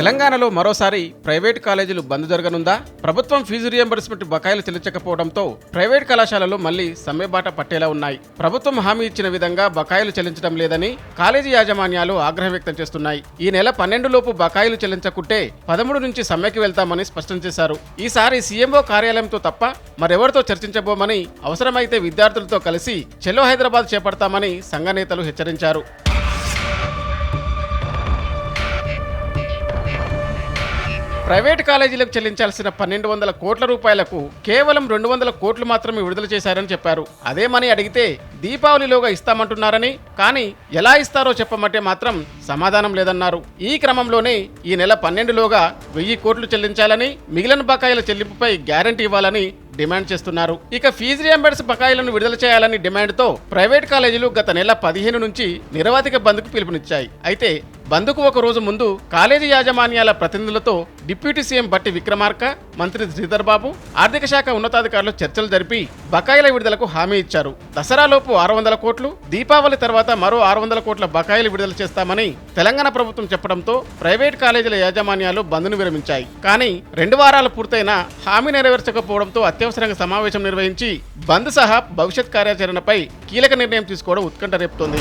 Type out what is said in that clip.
తెలంగాణలో మరోసారి ప్రైవేట్ కాలేజీలు బంద్ జరగనుందా? ప్రభుత్వం ఫీజు రియంబర్స్మెంట్ బకాయిలు చెల్లించకపోవడంతో ప్రైవేట్ కళాశాలలు మళ్ళీ సమ్మెబాట పట్టేలా ఉన్నాయి. ప్రభుత్వం హామీ ఇచ్చిన విధంగా బకాయిలు చెల్లించడం లేదని కాలేజీ యాజమాన్యాలు ఆగ్రహం వ్యక్తం చేస్తున్నాయి. ఈ నెల పన్నెండు లోపు బకాయిలు చెల్లించకుంటే పదమూడు నుంచి సమ్మెకి వెళ్తామని స్పష్టం చేశారు. ఈసారి సీఎంఓ కార్యాలయంతో తప్ప మరెవరితో చర్చించబోమని అవసరమైతే విద్యార్థులతో కలిసి చెలో హైదరాబాద్ చేపడతామని సంఘ నేతలు హెచ్చరించారు. ప్రైవేట్ కాలేజీలకు చెల్లించాల్సిన పన్నెండు వందల కోట్ల రూపాయలకు కేవలం రెండు వందల కోట్లు మాత్రమే విడుదల చేశారని చెప్పారు. అదే మనీ అడిగితే దీపావళిలోగా ఇస్తామంటున్నారని కానీ ఎలా ఇస్తారో చెప్పమంటే మాత్రం సమాధానం లేదన్నారు. ఈ క్రమంలోనే ఈ నెల పన్నెండులోగా వెయ్యి కోట్లు చెల్లించాలని మిగిలిన బకాయిల చెల్లింపుపై గ్యారంటీ ఇవ్వాలని డిమాండ్ చేస్తున్నారు. ఇక ఫీజు రియంబర్స్ బకాయిలను విడుదల చేయాలని డిమాండ్తో ప్రైవేట్ కాలేజీలు గత నెల పదిహేను నుంచి నిరవధిక బంద్కు పిలుపునిచ్చాయి. అయితే బంద్కు ఒక రోజు ముందు కాలేజీ యాజమాన్యాల ప్రతినిధులతో డిప్యూటీ సీఎం బట్టి విక్రమార్క మంత్రి శ్రీధర్బాబు ఆర్థిక శాఖ ఉన్నతాధికారులు చర్చలు జరిపి బకాయిల విడుదలకు హామీ ఇచ్చారు. దసరాలోపు ఆరు వందల కోట్లు దీపావళి తర్వాత మరో ఆరు వందల కోట్ల బకాయిలు విడుదల చేస్తామని తెలంగాణ ప్రభుత్వం చెప్పడంతో ప్రైవేట్ కాలేజీల యాజమాన్యాలు బంద్ను విరమించాయి. కానీ రెండు వారాలు పూర్తయినా హామీ నెరవేర్చకపోవడంతో అత్యవసరంగా సమావేశం నిర్వహించి బంద్ సహా భవిష్యత్ కార్యాచరణపై కీలక నిర్ణయం తీసుకోవడం ఉత్కంఠ రేపుతోంది.